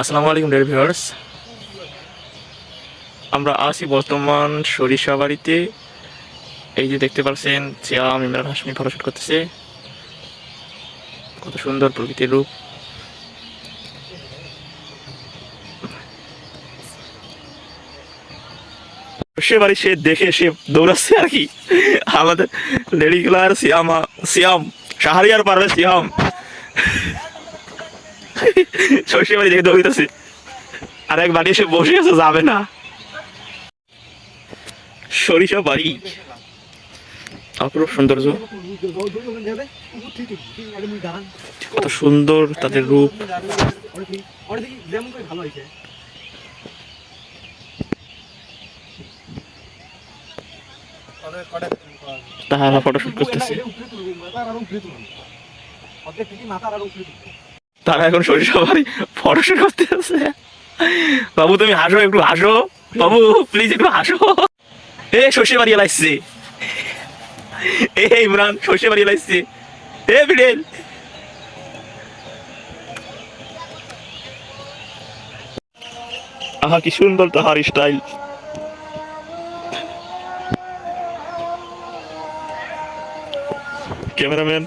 আসসালামু আলাইকুম dear viewers আমরা আছি বর্তমান সরিষা বাড়িতে। এই যে দেখতে পাচ্ছেন সিয়াম ইমরান হাসমি ফটোশুট করতেছে। কত সুন্দর প্রকৃতির রূপ। সে বাড়ি, সে দেখে সে দৌড়াচ্ছে আর কি। আমাদের লেডিগুলার সিয়ামা সিয়াম, শাহরিয়ার পারবে সিয়াম। সর্ষে বাড়ি দেখে দৌড়িতেছে আর এক বাড়ি এসে বসে আছে, যাবে না। সরিষা বাড়ি। অপরূপ সৌন্দর্য। কত সুন্দর তাদের রূপ। তাহারা ফটোশুট করতেছে। তারা এখন সরিষা বাড়ি ফটোশুট করতে আছে বাবু, তুমি হাসো, একটু হাসো। বাবু প্লিজ একটু হাসো। এ সর্ষে বাড়ি লাইছে এ ইমরান সর্ষে বাড়ি লাইছে এ বিডেল আহা, কি সুন্দর তাহার স্টাইল ক্যামেরাম্যান